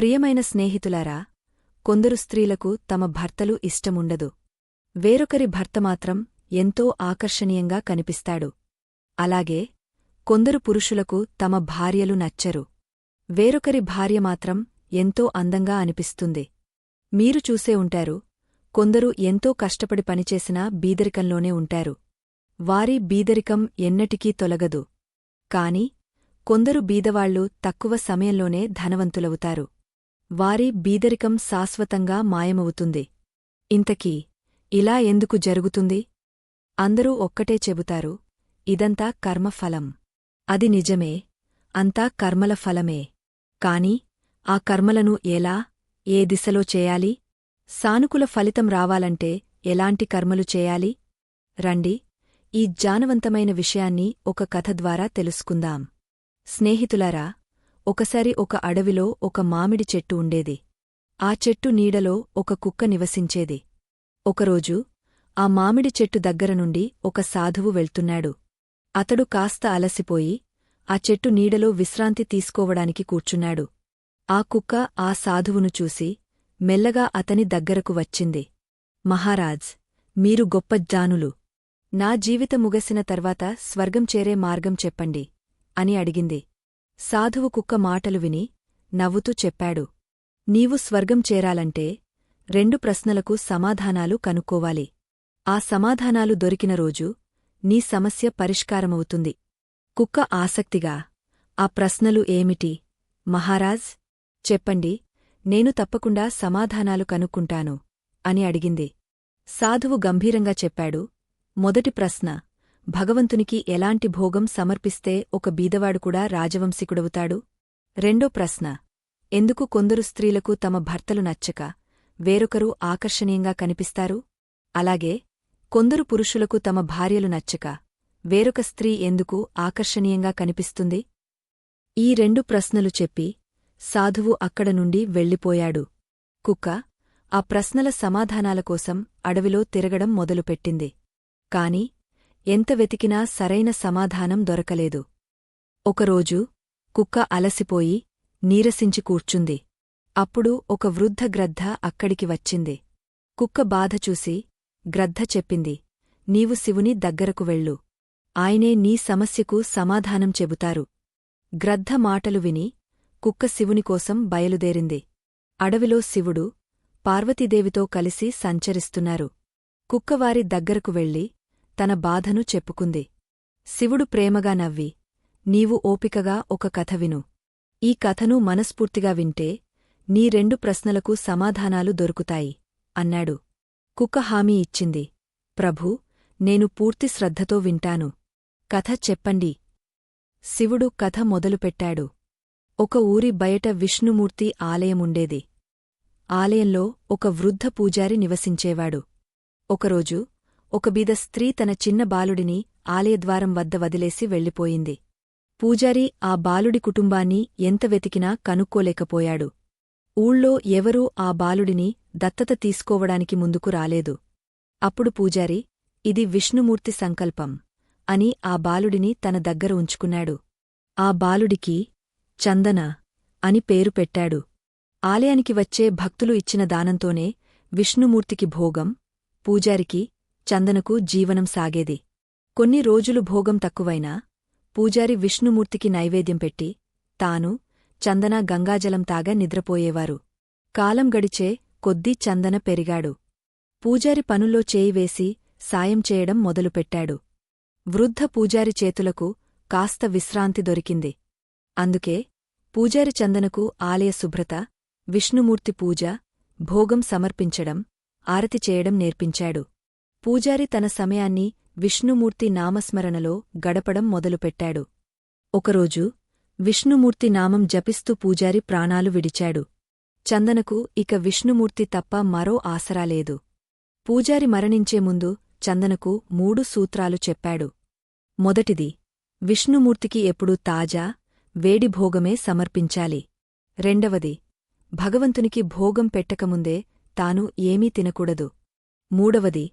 ప్రియమైన స్నేహితులారా కొందరు స్త్రీలకు తమ భర్తలు ఇష్టముండదు. వేరొకరి భర్త మాత్రం ఎంతో ఆకర్షణీయంగా కనిపిస్తాడు. అలాగే కొందరు పురుషులకు తమ భార్యలు నచ్చరు. వేరొకరి భార్య మాత్రం ఎంతో అందంగా అనిపిస్తుంది. మీరు చూసే ఉంటారు కొందరు ఎంతో కష్టపడి పనిచేసినా బీదరికంలోనే ఉంటారు. వారి బీదరికం ఎన్నటికీ తొలగదు. కాని కొందరు బీదవాళ్ళు తక్కువ సమయంలోనే ధనవంతులవుతారు. వారి బీదరికం శాశ్వతంగా మాయమవుతుంది. ఇంతకీ ఇలా ఎందుకు జరుగుతుంది? అందరూ ఒక్కటే చెబుతారు ఇదంతా కర్మఫలం. అది నిజమే అంతా కర్మల ఫలమే. కాని ఆ కర్మలను ఎలా ఏ దిశలో చేయాలి? సానుకూల ఫలితం రావాలంటే ఎలాంటి కర్మలు చేయాలి? రండి ఈ జానవంతమైన విషయాన్ని ఒక కథ ద్వారా తెలుసుకుందాం. స్నేహితులారా ఒకసారి ఒక అడవిలో ఒక మామిడి చెట్టు ఉండేది. ఆ చెట్టు నీడలో ఒక కుక్క నివసించేది. ఒకరోజు ఆ మామిడి చెట్టు దగ్గర నుండి ఒక సాధువు వెళ్తున్నాడు. అతడు కాస్త అలసిపోయి ఆ చెట్టు నీడలో విశ్రాంతి తీసుకోవడానికి కూర్చున్నాడు. ఆ కుక్క ఆ సాధువును చూసి మెల్లగా అతని దగ్గరకు వచ్చింది. మహారాజ్ మీరు గొప్ప జానులు. నా జీవిత ముగసిన తర్వాత స్వర్గం చేరే మార్గం చెప్పండి అని అడిగింది. సాధువు కుక్క మాటలు విని నవ్వుతూ చెప్పాడు. నీవు స్వర్గం చేరాలంటే రెండు ప్రశ్నలకు సమాధానాలు కనుక్కోవాలి. ఆ సమాధానాలు దొరికిన రోజు నీ సమస్య పరిష్కారమవుతుంది. కుక్క ఆసక్తిగా ఆ ప్రశ్నలు ఏమిటి? మహారాజ్ చెప్పండి నేను తప్పకుండా సమాధానాలు కనుక్కుంటాను అని అడిగింది. సాధువు గంభీరంగా చెప్పాడు. మొదటి ప్రశ్న భగవంతునికి ఎలాంటి భోగం సమర్పిస్తే ఒక బీదవాడు కూడా రాజవంశికుడవుతాడు? రెండో ప్రశ్న. ఎందుకు కొందరు స్త్రీలకు తమ భర్తలు నచ్చక వేరొకరు ఆకర్షణీయంగా కనిపిస్తారు? అలాగే కొందరు పురుషులకు తమ భార్యలు నచ్చక వేరొక స్త్రీ ఎందుకు ఆకర్షణీయంగా కనిపిస్తుంది? ఈ రెండు ప్రశ్నలు చెప్పి సాధువు అక్కడ నుండి వెళ్ళిపోయాడు. కుక్క ఆ ప్రశ్నల సమాధానాల కోసం అడవిలో తిరగడం మొదలుపెట్టింది. కాని ఎంత వెతికినా సరైన సమాధానం దొరకలేదు. ఒకరోజు కుక్క అలసిపోయి నీరసించి కూర్చుంది. అప్పుడు ఒక వృద్ధ గ్రద్ధ అక్కడికి వచ్చింది. కుక్క బాధ చూసి గ్రద్ధ చెప్పింది నీవు శివుని దగ్గరకు వెళ్ళు. ఆయనే నీ సమస్యకు సమాధానం చెబుతారు. గ్రద్ధ మాటలు విని కుక్క శివుని కోసం బయలుదేరింది. అడవిలో శివుడు పార్వతీదేవితో కలిసి సంచరిస్తున్నారు. కుక్కవారి దగ్గరకు వెళ్ళి తన బాధను చెప్పుకుంది. శివుడు ప్రేమగా నవ్వి నీవు ఓపికగా ఒక కథ విను. ఈ కథను మనస్ఫూర్తిగా వింటే నీ రెండు ప్రశ్నలకు సమాధానాలు దొరుకుతాయి అన్నాడు. కుక్క హామీ ఇచ్చింది. ప్రభూ నేను పూర్తి శ్రద్ధతో వింటాను. కథ చెప్పండి శివుడు కథ మొదలుపెట్టాడు. ఒక ఊరి బయట విష్ణుమూర్తి ఆలయముండేది. ఆలయంలో ఒక వృద్ధ పూజారి నివసించేవాడు. ఒకరోజు ఒక బీద స్త్రీ తన చిన్న బాలుడిని ఆలయద్వారం వద్ద వదిలేసి వెళ్ళిపోయింది. పూజారి ఆ బాలుడి కుటుంబాన్ని ఎంత వెతికినా కనుక్కోలేకపోయాడు. ఊళ్ళో ఎవరూ ఆ బాలుడిని దత్తత తీసుకోవడానికి ముందుకు రాలేదు. అప్పుడు పూజారి ఇది విష్ణుమూర్తి సంకల్పం అని ఆ బాలుడిని తన దగ్గర ఉంచుకున్నాడు. ఆ బాలుడికి చందన అని పేరు పెట్టాడు. ఆలయానికి వచ్చే భక్తులు ఇచ్చిన దానంతోనే విష్ణుమూర్తికి భోగం పూజారికి చందనకు జీవనం సాగేది. కొన్ని రోజులు భోగం తక్కువైనా పూజారి విష్ణుమూర్తికి నైవేద్యం పెట్టి తాను చందన గంగాజలం తాగా నిద్రపోయేవారు. కాలం గడిచే కొద్దీ చందన పెరిగాడు. పూజారి పనుల్లో చేయివేసి సాయం చేయడం మొదలుపెట్టాడు. వృద్ధ పూజారి చేతులకు కాస్త విశ్రాంతి దొరికింది. అందుకే పూజారి చందనకు ఆలయ శుభ్రత విష్ణుమూర్తి పూజ భోగం సమర్పించడం ఆరతి చేయడం నేర్పించాడు. పూజారి తన సమయాన్ని విష్ణుమూర్తి నామస్మరణలో గడపడం మొదలుపెట్టాడు. ఒకరోజు విష్ణుమూర్తి నామం జపిస్తూ పూజారి ప్రాణాలు విడిచాడు. చందనకు ఇక విష్ణుమూర్తి తప్ప మరో ఆసరాలేదు పూజారి మరణించే ముందు చందనకు మూడు సూత్రాలు చెప్పాడు. మొదటిది విష్ణుమూర్తికి ఎప్పుడూ తాజా వేడి భోగమే సమర్పించాలి. రెండవది భగవంతునికి భోగం పెట్టకముందే తాను ఏమీ తినకూడదు. మూడవది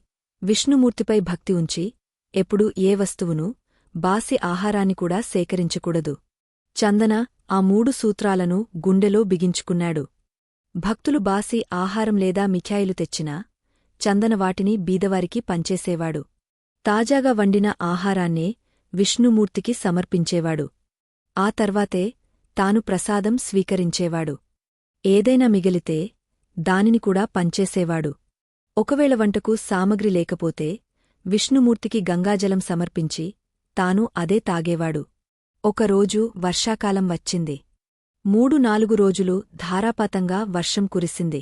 విష్ణుమూర్తిపై భక్తి ఉంచి ఎప్పుడూ ఏ వస్తువును బాసి ఆహారాన్ని కూడా సేకరించకూడదు. చందన ఆ మూడు సూత్రాలను గుండెలో బిగించుకున్నాడు. భక్తులు బాసి ఆహారం లేదా మిఠాయిలు తెచ్చినా చందన వాటిని బీదవారికి పంచేసేవాడు. తాజాగా వండిన ఆహారాన్నే విష్ణుమూర్తికి సమర్పించేవాడు. ఆ తర్వాతే తాను ప్రసాదం స్వీకరించేవాడు. ఏదైనా మిగిలితే దానిని కూడా పంచేసేవాడు. ఒకవేళ వంటకు సామగ్రి లేకపోతే విష్ణుమూర్తికి గంగాజలం సమర్పించి తాను అదే తాగేవాడు. ఒకరోజు వర్షాకాలం వచ్చింది. మూడు నాలుగు రోజులు ధారాపాతంగా వర్షం కురిసింది.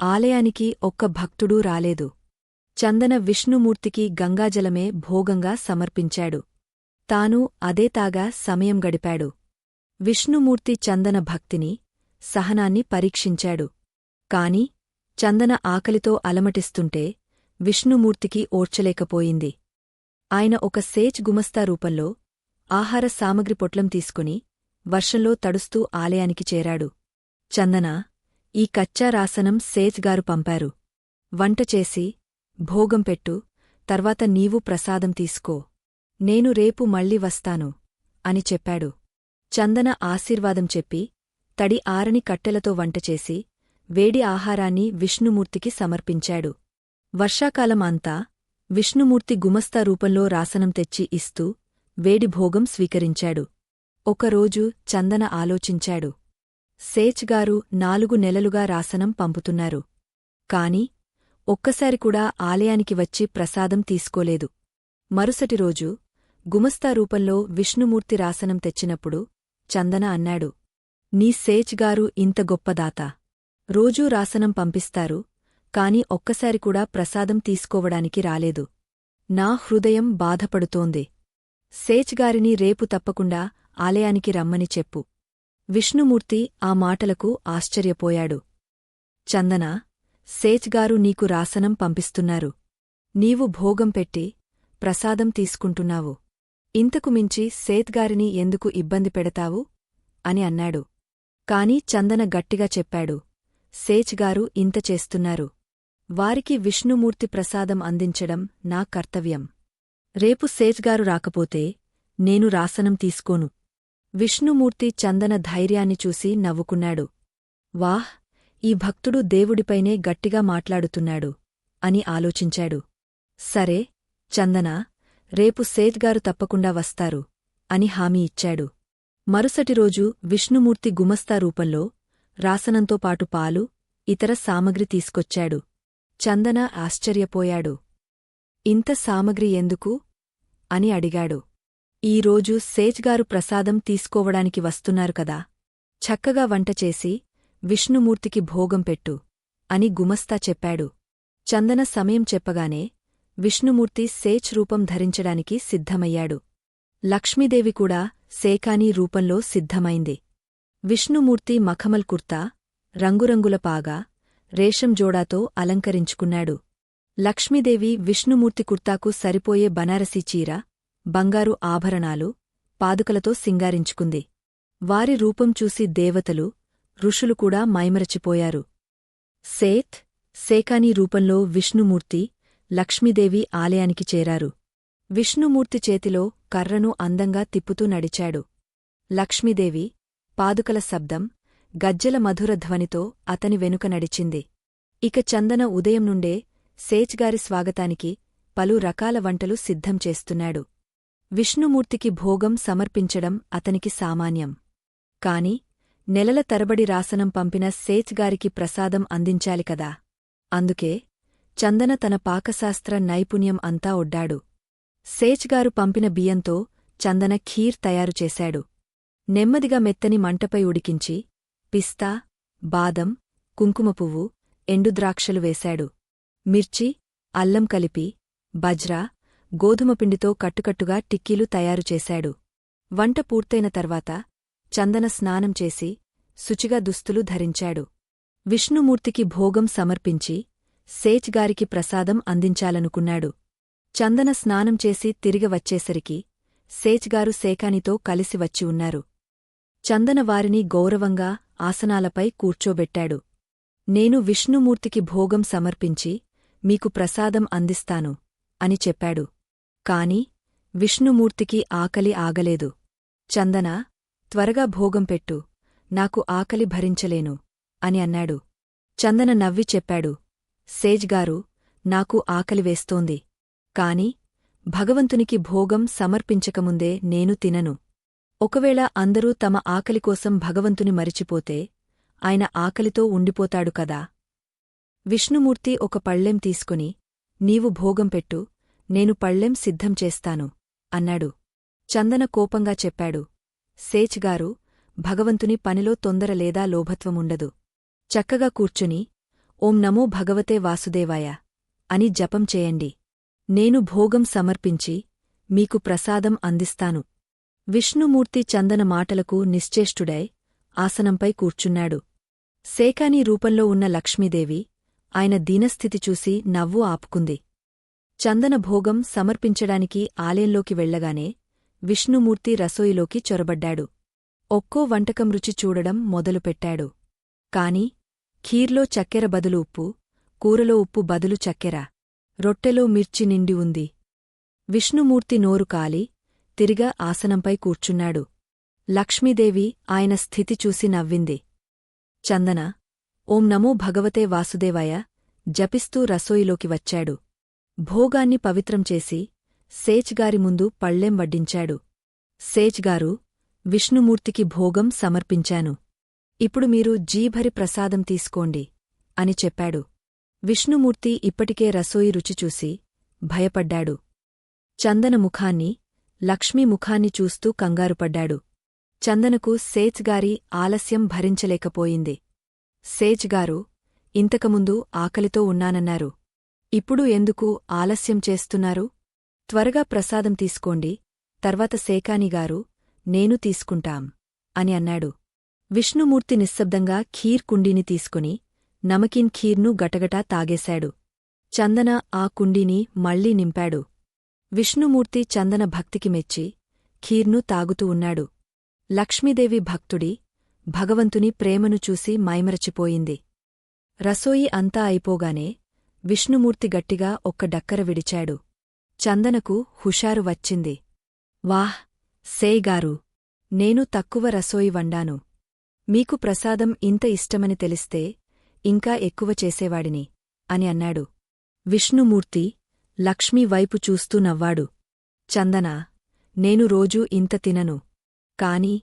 ఆలయానికి ఒక్క భక్తుడూ రాలేదు. చందన విష్ణుమూర్తికి గంగాజలమే భోగంగా సమర్పించాడు. తాను అదే తాగా సమయం గడిపాడు. విష్ణుమూర్తి చందన భక్తిని సహనాన్ని పరీక్షించాడు. కాని చందన ఆకలితో అలమటిస్తుంటే విష్ణుమూర్తికి ఓర్చలేకపోయింది. ఆయన ఒక సేచ్ గుమస్తా రూపంలో ఆహార సామగ్రి పొట్లం తీసుకుని వర్షంలో తడుస్తూ ఆలయానికి చేరాడు. చందన ఈ కచ్చా రాసనం సేజ్ గారు పంపారు. వంట చేసి భోగం పెట్టు తర్వాత నీవు ప్రసాదం తీసుకో. నేను రేపు మళ్ళీ వస్తాను అని చెప్పాడు. చందన ఆశీర్వాదం చెప్పి తడి ఆరని కట్టెలతో వంటచేసి వేడి ఆహారాన్ని విష్ణుమూర్తికి సమర్పించాడు. వర్షాకాలం అంతా విష్ణుమూర్తి గుమస్తా రూపంలో రాసనం తెచ్చి ఇస్తూ వేడి భోగం స్వీకరించాడు. ఒకరోజు చందన ఆలోచించాడు. సేచ్గారు నాలుగు నెలలుగా రాసనం పంపుతున్నారు. కాని ఒక్కసారి కూడా ఆలయానికి వచ్చి ప్రసాదం తీసుకోలేదు. మరుసటి రోజు గుమస్తా రూపంలో విష్ణుమూర్తి రాసనం తెచ్చినప్పుడు చందన అన్నాడు నీ సేచ్గారు ఇంత గొప్పదాత రోజూ రాసనం పంపిస్తారు కాని ఒక్కసారి కూడా ప్రసాదం తీసుకోవడానికి రాలేదు. నా హృదయం బాధపడుతోంది. సేచ్గారిని రేపు తప్పకుండా ఆలయానికి రమ్మని చెప్పు. విష్ణుమూర్తి ఆ మాటలకు ఆశ్చర్యపోయాడు. చందన సేచ్గారు నీకు రాసనం పంపిస్తున్నారు. నీవు భోగం పెట్టి ప్రసాదం తీసుకుంటున్నావు. ఇంతకు మించి సేత్గారిని ఎందుకు ఇబ్బంది పెడతావు? అని అన్నాడు. కాని చందన గట్టిగా చెప్పాడు. సేచ్గారు ఇంత చేస్తున్నారు. వారికి విష్ణుమూర్తి ప్రసాదం అందించడం నా కర్తవ్యం. రేపు సేజ్గారు రాకపోతే నేను రాసనం తీసుకోను. విష్ణుమూర్తి చందన ధైర్యాన్ని చూసి నవ్వుకున్నాడు. వాహ్! ఈ భక్తుడు దేవుడిపైనే గట్టిగా మాట్లాడుతున్నాడు అని ఆలోచించాడు. సరే చందన రేపు సేజ్గారు తప్పకుండా వస్తారు అని హామీ ఇచ్చాడు. మరుసటి రోజు విష్ణుమూర్తి గుమస్తా రూపంలో రాసనంతో పాటు పాలు ఇతర సామగ్రి తీసుకొచ్చాడు. చందన ఆశ్చర్యపోయాడు. ఇంత సామగ్రి ఎందుకు? అని అడిగాడు. ఈరోజు సేజ్గారు ప్రసాదం తీసుకోవడానికి వస్తున్నారు కదా. చక్కగా వంటచేసి విష్ణుమూర్తికి భోగం పెట్టు అని గుమస్తా చెప్పాడు. చందన సమయం చెప్పగానే విష్ణుమూర్తి సేచ్ రూపం ధరించడానికి సిద్ధమయ్యాడు. లక్ష్మీదేవి కూడా సేకానీ రూపంలో సిద్ధమైంది. విష్ణుమూర్తి మఖమల్ కుర్తా రంగురంగుల పాగా రేషం జోడాతో అలంకరించుకున్నాడు. లక్ష్మీదేవి విష్ణుమూర్తి కుర్తాకు సరిపోయే బనారసీ చీర బంగారు ఆభరణాలు పాదుకలతో సింగారించుకుంది. వారి రూపం చూసి దేవతలు ఋషులు కూడా మైమరచిపోయారు. సేత్ సేకానీ రూపంలో విష్ణుమూర్తి లక్ష్మీదేవి ఆలయానికి చేరారు. విష్ణుమూర్తి చేతిలో కర్రను అందంగా తిప్పుతూ నడిచాడు. లక్ష్మీదేవి పాదుకల శబ్దం గజ్జల మధుర ధ్వనితో అతని వెనుక నడిచింది. ఇక చందన ఉదయం నుండే సేచ్గారి స్వాగతానికి పలు రకాల వంటలు సిద్ధం చేస్తున్నాడు. విష్ణుమూర్తికి భోగం సమర్పించడం అతనికి సామాన్యం. కాని నెలల తరబడి రాసనం పంపిన సేచ్గారికి ప్రసాదం అందించాలి కదా. అందుకే చందన తన పాకశాస్త్ర నైపుణ్యం అంతా ఒడ్డాడు. సేచ్గారు పంపిన బియ్యంతో చందన ఖీర్ తయారుచేశాడు నెమ్మదిగా మెత్తని మంటపై ఉడికించి పిస్తా బాదం కుంకుమపువ్వు ఎండుద్రాక్షలు వేశాడు. మిర్చి అల్లం కలిపి బజ్రా గోధుమపిండితో కట్టుకట్టుగా టిక్కీలు తయారుచేశాడు వంట పూర్తయిన తర్వాత చందన స్నానం చేసి శుచిగా దుస్తులు ధరించాడు. విష్ణుమూర్తికి భోగం సమర్పించి సేచ్గారికి ప్రసాదం అందించాలనుకున్నాడు. చందన స్నానం చేసి తిరిగి వచ్చేసరికి సేచ్గారు సేకానితో కలిసి వచ్చి ఉన్నారు. చందనవారిని గౌరవంగా ఆసనాలపై కూర్చోబెట్టాడు. నేను విష్ణుమూర్తికి భోగం సమర్పించి మీకు ప్రసాదం అందిస్తాను అని చెప్పాడు. కాని విష్ణుమూర్తికి ఆకలి ఆగలేదు. చందన త్వరగా భోగం పెట్టు నాకు ఆకలి భరించలేను అని అన్నాడు. చందన నవ్వి చెప్పాడు. సేజ్గారు నాకు ఆకలి వేస్తోంది. కాని భగవంతునికి భోగం సమర్పించకముందే నేను తినను. ఒకవేళ అందరూ తమ ఆకలికోసం భగవంతుని మరిచిపోతే ఆయన ఆకలితో ఉండిపోతాడు కదా. విష్ణుమూర్తి ఒక పళ్ళెం తీసుకుని నీవు భోగం పెట్టు నేను పళ్ళెం సిద్ధం చేస్తాను అన్నాడు. చందన కోపంగా చెప్పాడు. సేచ్గారు భగవంతుని పనిలో తొందర లేదా లోభత్వముండదు చక్కగా కూర్చుని ఓం నమో భగవతే వాసుదేవాయ అని జపం చేయండి. నేను భోగం సమర్పించి మీకు ప్రసాదం అందిస్తాను. విష్ణుమూర్తి చందన మాటలకు నిశ్చేష్టుడై ఆసనంపై కూర్చున్నాడు. సేకాని రూపంలో ఉన్న లక్ష్మీదేవి ఆయన దీనస్థితి చూసి నవ్వు ఆపుకుంది. చందన భోగం సమర్పించడానికి ఆలయంలోకి వెళ్ళగానే విష్ణుమూర్తి రసోయిలోకి చొరబడ్డాడు. ఒక్కో వంటకం రుచి చూడడం మొదలుపెట్టాడు. కాని ఖీర్లో చక్కెర బదులు ఉప్పు కూరలో ఉప్పు బదులు చక్కెర రొట్టెలో మిర్చి నిండి ఉంది. విష్ణుమూర్తి నోరు కాలి తిరిగా ఆసనంపై కూర్చున్నాడు. లక్ష్మీదేవి ఆయన స్థితి చూసి నవ్వింది. చందన ఓం నమో భగవతే వాసుదేవాయ జపిస్తూ రసోయిలోకి వచ్చాడు. భోగాన్ని పవిత్రం చేసి సేచ్గారి ముందు పళ్ళెం వడ్డించాడు. సేచ్గారు విష్ణుమూర్తికి భోగం సమర్పించాను. ఇప్పుడు మీరు జీభరి ప్రసాదం తీసుకోండి అని చెప్పాడు. విష్ణుమూర్తి ఇప్పటికే రసోయి రుచి చూసి భయపడ్డాడు. చందన ముఖాన్ని లక్ష్మీ ముఖాన్ని చూస్తూ కంగారుపడ్డాడు. చందనకు సేజ్గారి ఆలస్యం భరించలేకపోయింది. సేజ్గారు ఇంతకుముందు ఆకలితో ఉన్నానన్నారు. ఇప్పుడు ఎందుకు ఆలస్యం చేస్తున్నారు? త్వరగా ప్రసాదం తీసుకోండి తర్వాత సేకానిగారు నేను తీసుకుంటాం అని అన్నాడు. విష్ణుమూర్తి నిశ్శబ్దంగా ఖీర్ కుండీని తీసుకుని నమకిన్ ఖీర్ను గటగటా తాగేశాడు. చందన ఆ కుండీని మళ్ళీ నింపాడు. విష్ణుమూర్తి చందన భక్తికి మెచ్చి ఖీర్ను తాగుతూ ఉన్నాడు. లక్ష్మీదేవి భక్తుడి భగవంతుని ప్రేమను చూసి మైమరచిపోయింది. రసోయి అంతా అయిపోగానే విష్ణుమూర్తి గట్టిగా ఒక్క డక్కర విడిచాడు. చందనకు హుషారు వచ్చింది. వాహ్ సేయ్గారు నేను తక్కువ రసోయి వండాను. మీకు ప్రసాదం ఇంత ఇష్టమని తెలిస్తే ఇంకా ఎక్కువ చేసేవాడిని అని అన్నాడు. విష్ణుమూర్తి లక్ష్మి వైపు చూస్తూ నవ్వాడు. చందనా నేను రోజూ ఇంత తినను. కాని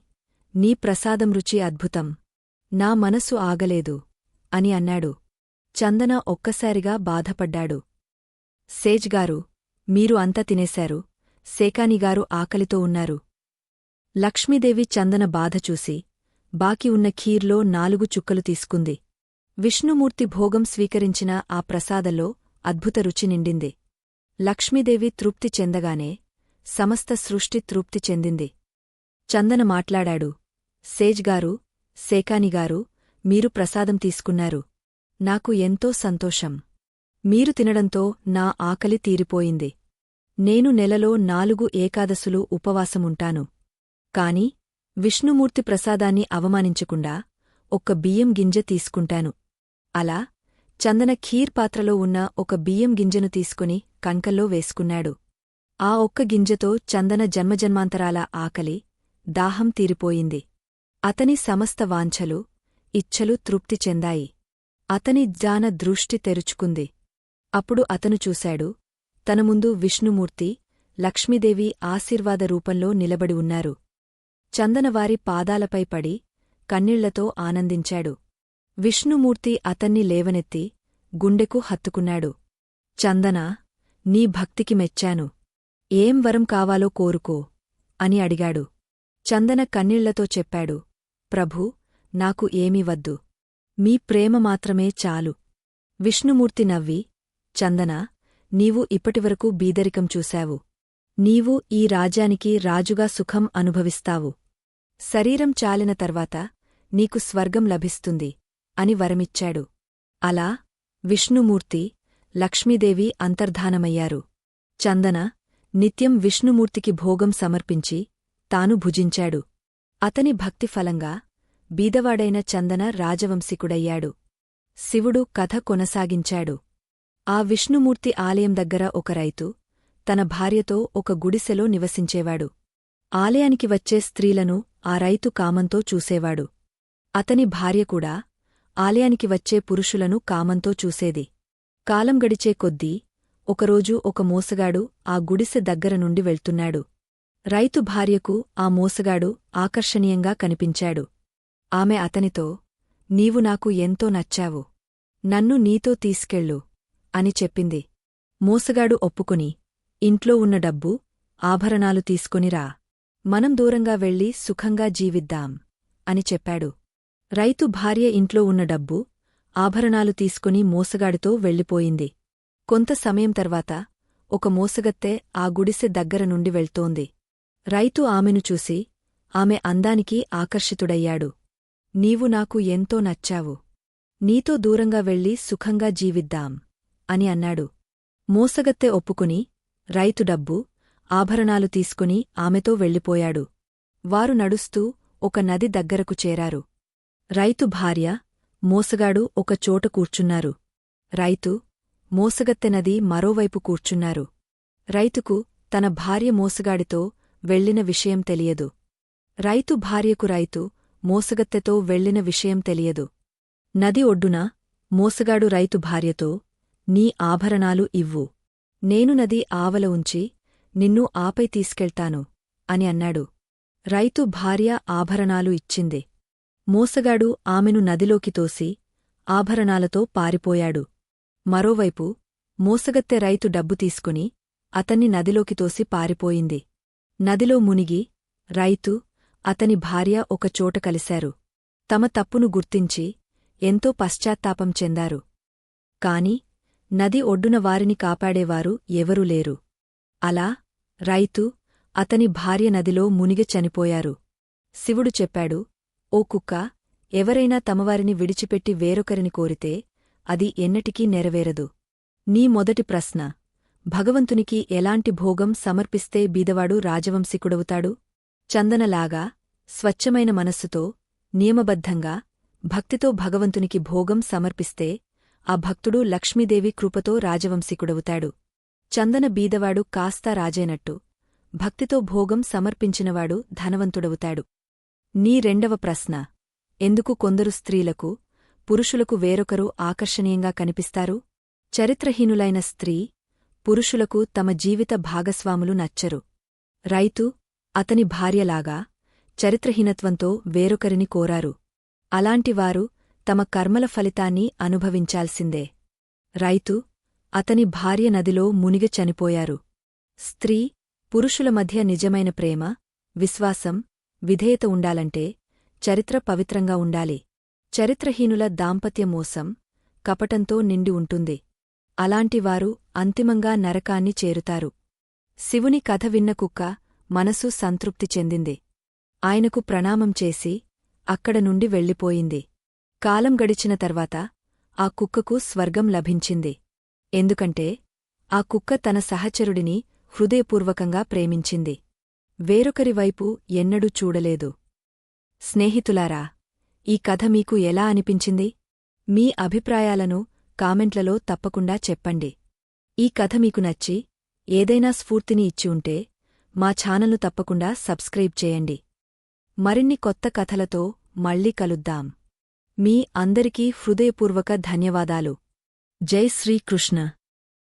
నీ ప్రసాదం రుచి అద్భుతం. నా మనసు ఆగలేదు అని అన్నాడు. చందన ఒక్కసారిగా బాధపడ్డాడు. సేజ్గారు మీరు అంతా తినేశారు. సేకానిగారు ఆకలితో ఉన్నారు. లక్ష్మీదేవి చందన బాధ చూసి బాకి ఉన్న ఖీర్లో నాలుగు చుక్కలు తీసుకుంది. విష్ణుమూర్తి భోగం స్వీకరించిన ఆ ప్రసాదంలో అద్భుత రుచి నిండింది. లక్ష్మీదేవి తృప్తి చెందగానే సమస్త సృష్టి తృప్తి చెందింది. చందన మాట్లాడాడు సేజ్గారు సేకానిగారు మీరు ప్రసాదం తీసుకున్నారు. నాకు ఎంతో సంతోషం. మీరు తినడంతో నా ఆకలి తీరిపోయింది. నేను నెలలో నాలుగు ఏకాదశులు ఉపవాసముంటాను. కాని విష్ణుమూర్తి ప్రసాదాన్ని అవమానించకుండా ఒక్క బియ్యం గింజ తీసుకుంటాను. అలా చందన ఖీర్ పాత్రలో ఉన్న ఒక బియ్యం గింజను తీసుకుని కంకల్లో వేసుకున్నాడు. ఆ ఒక్క గింజతో చందన జన్మజన్మాంతరాల ఆకలి దాహం తీరిపోయింది. అతని సమస్త వాంఛలు ఇచ్ఛలు తృప్తి చెందాయి. అతని జాన దృష్టి తెరుచుకుంది. అప్పుడు అతను చూశాడు తన ముందు విష్ణుమూర్తి లక్ష్మీదేవి ఆశీర్వాద రూపంలో నిలబడి ఉన్నారు. చందనవారి పాదాలపై పడి కన్నీళ్ళతో ఆనందించాడు. విష్ణుమూర్తి అతన్ని లేవనెత్తి గుండెకు హత్తుకున్నాడు. చందనా నీ భక్తికి మెచ్చాను. ఏం వరం కావాలో కోరుకో అని అడిగాడు. చందన కన్నీళ్ళతో చెప్పాడు. ప్రభూ నాకు ఏమీ వద్దు. మీ ప్రేమ మాత్రమే చాలు విష్ణుమూర్తి నవ్వి చందనా నీవు ఇప్పటివరకు బీదరికం చూశావు. నీవు ఈ రాజ్యానికి రాజుగా సుఖం అనుభవిస్తావు. శరీరం చాలిన తర్వాత నీకు స్వర్గం లభిస్తుంది. అని వరమిచ్చాడు. అలా విష్ణుమూర్తి లక్ష్మీదేవి అంతర్ధానమయ్యారు. చందన నిత్యం విష్ణుమూర్తికి భోగం సమర్పించి తాను భుజించాడు. అతని భక్తిఫలంగా బీదవాడైన చందన రాజవంశికుడయ్యాడు. శివుడు కథ కొనసాగించాడు. ఆ విష్ణుమూర్తి ఆలయం దగ్గర ఒక రైతు తన భార్యతో ఒక గుడిసెలో నివసించేవాడు. ఆలయానికి వచ్చే స్త్రీలను ఆ రైతు కామంతో చూసేవాడు. అతని భార్య కూడా ఆలయానికి వచ్చే పురుషులను కామంతో చూసేది. కాలం గడిచే కొద్దీ ఒకరోజు ఒక మోసగాడు ఆ గుడిసె దగ్గర నుండి వెళ్తున్నాడు. రైతు భార్యకు ఆ మోసగాడు ఆకర్షణీయంగా కనిపించాడు. ఆమె అతనితో నీవు నాకు ఎంతో నచ్చావు. నన్ను నీతో తీసుకెళ్ళు అని చెప్పింది. మోసగాడు ఒప్పుకుని ఇంట్లో ఉన్న డబ్బు ఆభరణాలు తీసుకొనిరా మనం దూరంగా వెళ్ళి సుఖంగా జీవిద్దాం అని చెప్పాడు. రైతు భార్య ఇంట్లో ఉన్న డబ్బు ఆభరణాలు తీసుకుని మోసగాడితో వెళ్ళిపోయింది. కొంత సమయం తర్వాత ఒక మోసగత్తె ఆ గుడిసె దగ్గర నుండి వెళ్తోంది. రైతు ఆమెను చూసి ఆమె అందానికి ఆకర్షితుడయ్యాడు. నీవు నాకు ఎంతో నచ్చావు. నీతో దూరంగా వెళ్ళి సుఖంగా జీవిద్దాం అని అన్నాడు. మోసగత్తె ఒప్పుకుని రైతు డబ్బు ఆభరణాలు తీసుకుని ఆమెతో వెళ్ళిపోయాడు. వారు నడుస్తూ ఒక నది దగ్గరకు చేరారు. రైతు భార్య మోసగాడు ఒక చోట కూర్చున్నారు. రైతు మోసగత్తె నది మరోవైపు కూర్చున్నారు. రైతుకు తన భార్య మోసగాడితో వెళ్ళిన విషయం తెలియదు. రైతు భార్యకు రైతు మోసగత్తెతో వెళ్ళిన విషయం తెలియదు. నది ఒడ్డున మోసగాడు రైతు భార్యతో నీ ఆభరణాలు ఇవ్వు. నేను నది ఆవల ఉంచి నిన్ను ఆపై తీసుకెళ్తాను అని అన్నాడు. రైతు భార్య ఆభరణాలు ఇచ్చింది. మోసగాడు ఆమెను నదిలోకి తోసి ఆభరణాలతో పారిపోయాడు. మరోవైపు మోసగత్తె రైతు డబ్బు తీసుకుని అతన్ని నదిలోకి తోసి పారిపోయింది. నదిలో మునిగి రైతు అతని భార్య ఒకచోట కలిశారు. తమ తప్పును గుర్తించి ఎంతో పశ్చాత్తాపం చెందారు. కాని నది ఒడ్డున వారిని కాపాడేవారు ఎవరూ లేరు. అలా రైతు అతని భార్య నదిలో మునిగి చనిపోయారు. శివుడు చెప్పాడు ఓ కుక్క ఎవరైనా తమవారిని విడిచిపెట్టి వేరొకరిని కోరితే అది ఎన్నటికీ నెరవేరదు. నీ మొదటి ప్రశ్న భగవంతునికి ఎలాంటి భోగం సమర్పిస్తే బీదవాడు రాజవంశికుడవుతాడు? చందనలాగా స్వచ్ఛమైన మనస్సుతో నియమబద్ధంగా భక్తితో భగవంతునికి భోగం సమర్పిస్తే ఆ భక్తుడు లక్ష్మీదేవి కృపతో రాజవంశికుడవుతాడు. చందన బీదవాడు కాస్తా రాజైనట్టు భక్తితో భోగం సమర్పించినవాడు ధనవంతుడవుతాడు. నీ రెండవ ప్రశ్న. ఎందుకు కొందరు స్త్రీలకు పురుషులకు వేరొకరు ఆకర్షణీయంగా కనిపిస్తారు? చరిత్రహీనులైన స్త్రీ పురుషులకు తమ జీవిత భాగస్వాములు నచ్చరు. రైతు అతని భార్యలాగా చరిత్రహీనత్వంతో వేరొకరిని కోరారు. అలాంటివారు తమ కర్మల ఫలితాన్ని అనుభవించాల్సిందే. రైతు అతని భార్య నదిలో మునిగి చనిపోయారు. స్త్రీ పురుషుల మధ్య నిజమైన ప్రేమ విశ్వాసం విధేయత ఉండాలంటే చరిత్ర పవిత్రంగా ఉండాలి. చరిత్రహీనుల దాంపత్య మోసం కపటంతో నిండి ఉంటుంది. అలాంటివారు అంతిమంగా నరకాన్ని చేరుతారు. శివుని కథ విన్న కుక్క మనసు సంతృప్తి చెందింది. ఆయనకు ప్రణామం చేసి అక్కడ నుండి వెళ్ళిపోయింది. కాలం గడిచిన తర్వాత ఆ కుక్కకు స్వర్గం లభించింది. ఎందుకంటే ఆ కుక్క తన సహచరుడిని హృదయపూర్వకంగా ప్రేమించింది. వేరొకరి వైపు ఎన్నడూ చూడలేదు. స్నేహితులారా ఈ కథ మీకు ఎలా అనిపించింది? మీ అభిప్రాయాలను కామెంట్లలో తప్పకుండా చెప్పండి. ఈ కథ మీకు నచ్చి ఏదైనా స్ఫూర్తిని ఇచ్చి ఉంటే మా ఛానల్ను తప్పకుండా సబ్స్క్రైబ్ చేయండి. మరిన్ని కొత్త కథలతో మళ్ళీ కలుద్దాం. మీ అందరికీ హృదయపూర్వక ధన్యవాదాలు. జై శ్రీకృష్ణ.